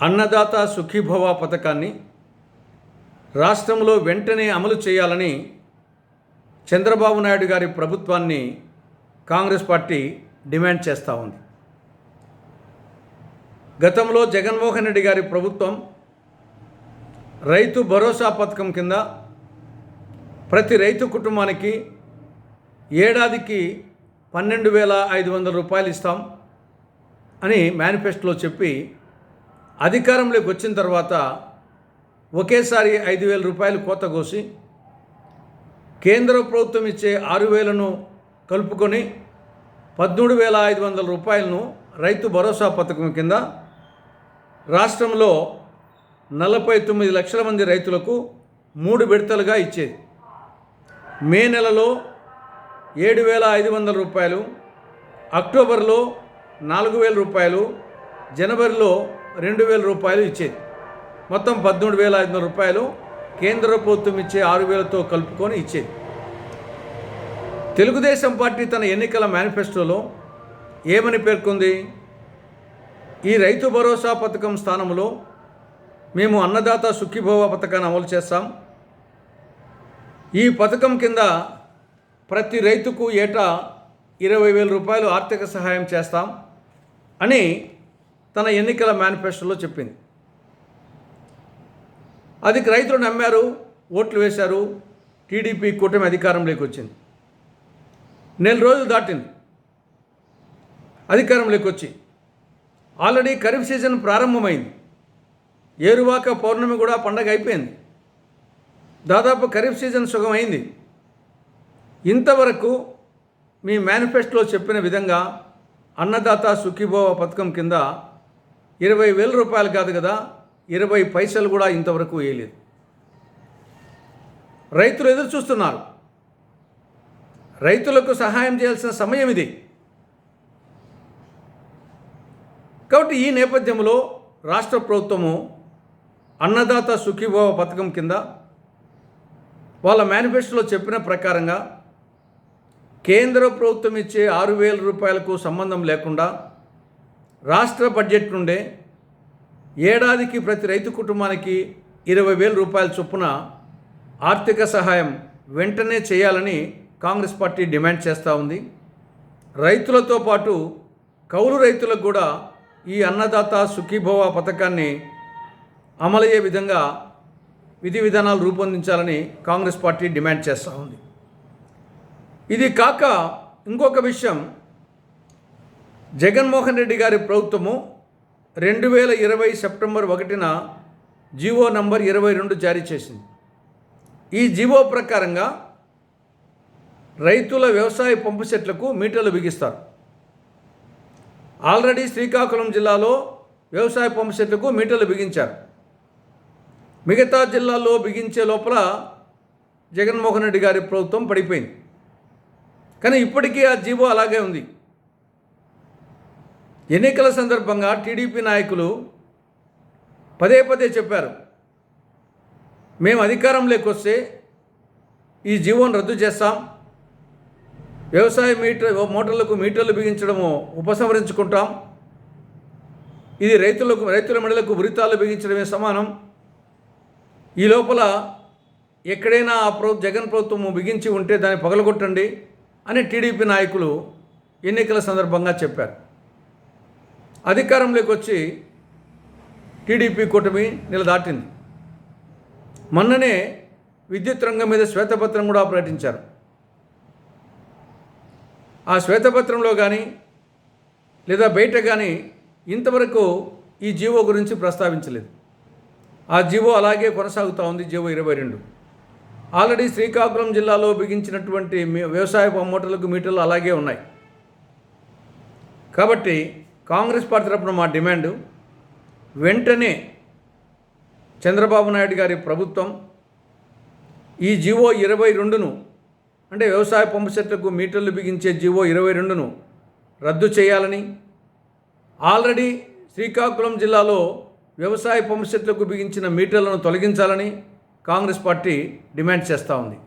అన్నదాత సుఖీభవ పథకాన్ని రాష్ట్రంలో వెంటనే అమలు చేయాలని చంద్రబాబు నాయుడు గారి ప్రభుత్వాన్ని కాంగ్రెస్ పార్టీ డిమాండ్ చేస్తూ ఉంది. గతంలో జగన్మోహన్ రెడ్డి గారి ప్రభుత్వం రైతు భరోసా పథకం కింద ప్రతి రైతు కుటుంబానికి ఏడాదికి పన్నెండు వేల ఐదు వందల రూపాయలు ఇస్తాం అని మేనిఫెస్టోలో చెప్పి అధికారంలోకి వచ్చిన తర్వాత ఒకేసారి ఐదు వేల రూపాయలు కోత కోసి కేంద్ర ప్రభుత్వం ఇచ్చే ఆరు వేలను కలుపుకొని పద్మూడు వేల ఐదు వందల రూపాయలను రైతు భరోసా పథకం కింద రాష్ట్రంలో నలభై తొమ్మిది లక్షల మంది రైతులకు మూడు విడతలుగా ఇచ్చేది. మే నెలలో ఏడు వేల ఐదు వందల రూపాయలు అక్టోబర్లో నాలుగు వేల రూపాయలు జనవరిలో రెండు వేల రూపాయలు ఇచ్చేది. మొత్తం పదమూడు వేల ఐదు వందల రూపాయలు కేంద్ర ప్రభుత్వం ఇచ్చే ఆరు వేలతో కలుపుకొని ఇచ్చేది. తెలుగుదేశం పార్టీ తన ఎన్నికల మేనిఫెస్టోలో ఏమని పేర్కొంది? ఈ రైతు భరోసా పథకం స్థానంలో మేము అన్నదాత సుఖీభవ పథకాన్ని అమలు చేస్తాం. ఈ పథకం కింద ప్రతి రైతుకు ఏటా ఇరవై వేల రూపాయలు ఆర్థిక సహాయం చేస్తాం అని తన ఎన్నికల మేనిఫెస్టోలో చెప్పింది. అది రైతులు నమ్మారు ఓట్లు వేశారు టీడీపీ కూటమి అధికారంలోకి వచ్చింది. నెల రోజులు దాటింది. అధికారంలోకి వచ్చి ఆల్రెడీ ఖరీఫ్ సీజన్ ప్రారంభమైంది. ఏరువాక పౌర్ణమి కూడా పండగ అయిపోయింది. దాదాపు ఖరీఫ్ సీజన్ సుఖమైంది ఇంతవరకు మీ మేనిఫెస్టోలో చెప్పిన విధంగా అన్నదాత సుఖీభవ పథకం కింద ఇరవై వేల రూపాయలు కాదు కదా ఇరవై పైసలు కూడా ఇంతవరకు వేయలేదు. రైతులు ఎదురు చూస్తున్నారు. రైతులకు సహాయం చేయాల్సిన సమయం ఇది. కాబట్టి ఈ నేపథ్యంలో రాష్ట్ర ప్రభుత్వము అన్నదాత సుఖీభవ పథకం కింద వాళ్ళ మేనిఫెస్టోలో చెప్పిన ప్రకారంగా కేంద్ర ప్రభుత్వం ఇచ్చే ఆరు వేల రూపాయలకు సంబంధం లేకుండా రాష్ట్ర బడ్జెట్ నుండే ఏడాదికి ప్రతి రైతు కుటుంబానికి ఇరవై వేల రూపాయల చొప్పున ఆర్థిక సహాయం వెంటనే చేయాలని కాంగ్రెస్ పార్టీ డిమాండ్ చేస్తూ ఉంది. రైతులతో పాటు కౌలు రైతులకు కూడా ఈ అన్నదాత సుఖీభవ పథకాన్ని అమలయ్యే విధంగా విధి విధానాలు రూపొందించాలని కాంగ్రెస్ పార్టీ డిమాండ్ చేస్తూ ఉంది. ఇది కాక ఇంకొక విషయం జగన్మోహన్ రెడ్డి గారి ప్రభుత్వము రెండు వేల ఇరవై సెప్టెంబర్ ఒకటిన జీవో నంబర్ ఇరవై రెండు జారీ చేసింది. ఈ జీవో ప్రకారంగా రైతుల వ్యవసాయ పంపు సెట్లకు మీటర్లు బిగిస్తారు. ఆల్రెడీ శ్రీకాకుళం జిల్లాలో వ్యవసాయ పంపు సెట్లకు మీటర్లు బిగించారు. మిగతా జిల్లాల్లో బిగించే లోపల జగన్మోహన్ రెడ్డి గారి ప్రభుత్వం పడిపోయింది. కానీ ఇప్పటికీ ఆ జీవో అలాగే ఉంది. ఎన్నికల సందర్భంగా టీడీపీ నాయకులు పదే పదే చెప్పారు. మేము అధికారంలోకి వస్తే ఈ జీవోను రద్దు చేస్తాం. వ్యవసాయ మీటర్ మోటార్లకు మీటర్లు బిగించడము ఉపసంహరించుకుంటాం. ఇది రైతులకు రైతుల మెడలకు ఉరితాలు బిగించడమే సమానం. ఈ లోపల ఎక్కడైనా ఆ ప్రభు జగన్ ప్రభుత్వము బిగించి ఉంటే దాన్ని పగలగొట్టండి అని టీడీపీ నాయకులు ఎన్నికల సందర్భంగా చెప్పారు. అధికారంలోకి వచ్చి టీడీపీ కూటమి నిలదాటింది. మొన్ననే విద్యుత్ రంగం మీద శ్వేతపత్రం కూడా ప్రకటించారు. ఆ శ్వేతపత్రంలో కానీ లేదా బయట కానీ ఇంతవరకు ఈ జీవో గురించి ప్రస్తావించలేదు. ఆ జీవో అలాగే కొనసాగుతూ ఉంది జీవో ఇరవై రెండు. ఆల్రెడీ శ్రీకాకుళం జిల్లాలో బిగించినటువంటి వ్యవసాయ మూటలకు మీటర్లు అలాగే ఉన్నాయి. కాబట్టి కాంగ్రెస్ పార్టీ తరపున మా డిమాండు వెంటనే చంద్రబాబు నాయుడు గారి ప్రభుత్వం ఈ జీవో ఇరవై రెండును అంటే వ్యవసాయ పంపు సెట్లకు మీటర్లు బిగించే జీవో ఇరవై రెండును రద్దు చేయాలని ఆల్రెడీ శ్రీకాకుళం జిల్లాలో వ్యవసాయ పంపు సెట్లకు బిగించిన మీటర్లను తొలగించాలని కాంగ్రెస్ పార్టీ డిమాండ్ చేస్తూ ఉంది.